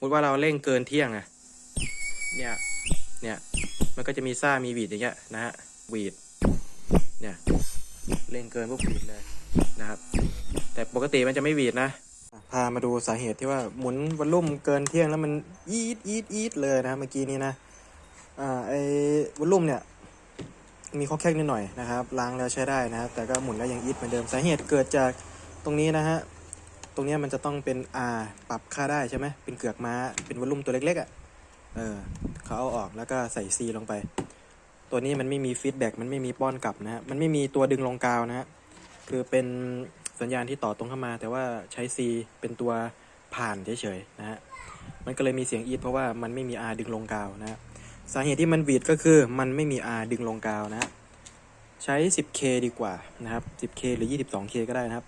มติว่าเราเร่งเกินเที่ยงอะเนี่ย เนี่ย มันก็จะมีซ่ามีวีดอย่างเงี้ยนะฮะวีดเนี่ย เร่งเกินปุ๊บวีดเลยนะครับ แต่ปกติมันจะไม่วีดนะ พามาดูสาเหตุที่ว่าหมุนวอลลุ่มเกินเที่ยงแล้วมันอีดอีดอีดเลยนะเมื่อกี้นี้นะ อ่าไอ้วอลลุ่มเนี่ย มีข้อแข้งนิดหน่อยนะครับ ล้างแล้วใช้ได้นะครับ แต่ก็หมุนแล้วยังอีดเหมือนเดิม สาเหตุเกิดจากตรงนี้นะฮะ ตรงนี้มันจะต้องเป็น R ปรับค่าได้ใช่ไหมเป็นเกือกม้า เป็นวอลลุ่มตัวเล็กๆอะ่ะ เออเขาเอาออกแล้วก็ใส่ C ลงไป ตัวนี้มันไม่มีฟีดแบ็กมันไม่มีป้อนกลับนะฮะ มันไม่มีตัวดึงลงกาวนะฮะ คือเป็นสัญญาณที่ต่อตรงเข้ามา แต่ว่าใช้ C เป็นตัวผ่านเฉยๆนะฮะ มันก็เลยมีเสียงอีดเพราะว่ามันไม่มี R ดึงลงกาวนะฮะ สาเหตุที่มันบีดก็คือมันไม่มี R ดึงลงกาวนะฮะ ใช้ 10K ดีกว่านะครับ 10K หรือ 22K ก็ได้นะครับ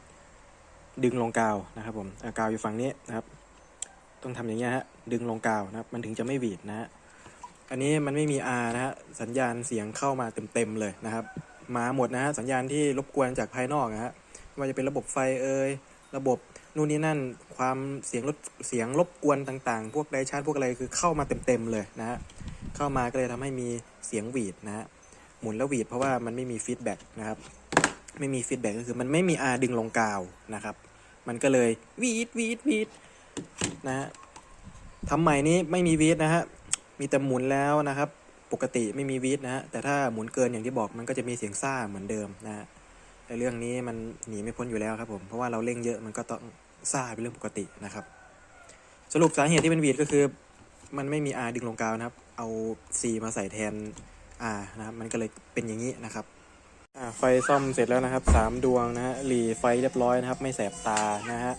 ดึงลงกาวนะครับผมกาวอยู่ฝั่งนี้นะครับ ต้องทำอย่างเงี้ยฮะดึงลงกาวนะครับ มันถึงจะไม่หวีดนะฮะอันนี้มันไม่มี R นะฮะสัญญาณเสียงเข้ามาเต็มๆเลยนะครับ มาหมดนะฮะสัญญาณที่รบกวนจากภายนอกนะฮะไม่ว่าจะเป็นระบบไฟเอ่ยระบบนู่นนี่นั่นความเสียงรบเสียงรบกวนต่างๆ พวกไดชาร์พวกอะไรคือเข้ามาเต็มๆเลยนะฮะเข้ามาก็เลยทำให้มีเสียงหวีดนะฮะหมุนแล้วหวีดเพราะว่ามันไม่มีฟีดแบ็กนะครับ ไม่มีฟีดแบ็กก็คือมันไม่มี R ดึงลงกาวนะครับ มันก็เลยวีดวีดวีดนะฮะทำใหม่นี้ไม่มีวีดนะฮะมีแต่หมุนแล้วนะครับ ปกติไม่มีวีดนะฮะแต่ถ้าหมุนเกินอย่างที่บอกมันก็จะมีเสียงซ่าเหมือนเดิมนะฮะแต่เรื่องนี้มันหนีไม่พ้นอยู่แล้วครับผมเพราะว่าเราเร่งเยอะมันก็ต้องซ่าเป็นเรื่องปกตินะครับ สรุปสาเหตุที่เป็นวีดก็คือ มันไม่มี R ดึงลงกาวนะครับ เอา C มาใส่แทน R นะครับมันก็เลยเป็นอย่างนี้นะครับ ไฟซ่อมเสร็จแล้วนะครับสามดวงนะฮะหลีไฟเรียบร้อยนะครับ ไม่แสบตานะฮะ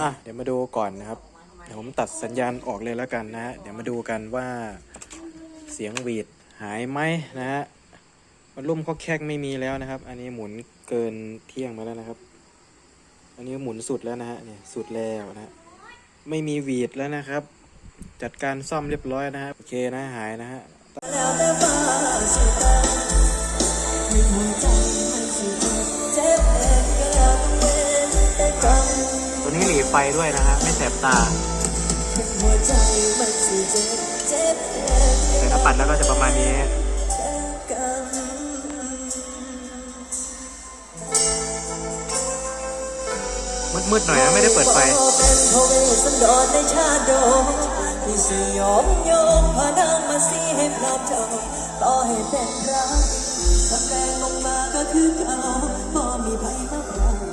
อะเดี๋ยวมาดูก่อนนะครับ เดี๋ยวผมตัดสัญญาณออกเลยแล้วกันนะฮะเดี๋ยวมาดูกันว่าเสียงหวีดหายไหมนะฮะมันลุ่มข้อแคกไม่มีแล้วนะครับ อันนี้หมุนเกินเที่ยงมาแล้วนะครับ อันนี้หมุนสุดแล้วนะฮะเนี่ยสุดแล้วนะฮะไม่มีหวีดแล้วนะครับ จัดการซ่อมเรียบร้อยนะฮะโอเคนะหายนะฮะ ไฟด้วยนะฮะไม่แสบตาแต่ถ้าปัดแล้วก็จะประมาณนี้มืดๆหน่อยนะไม่ได้เปิดไฟต่อให้เป็นพระถ้าแปลงลงมาก็คือเก่าบ่มีไผมาพราง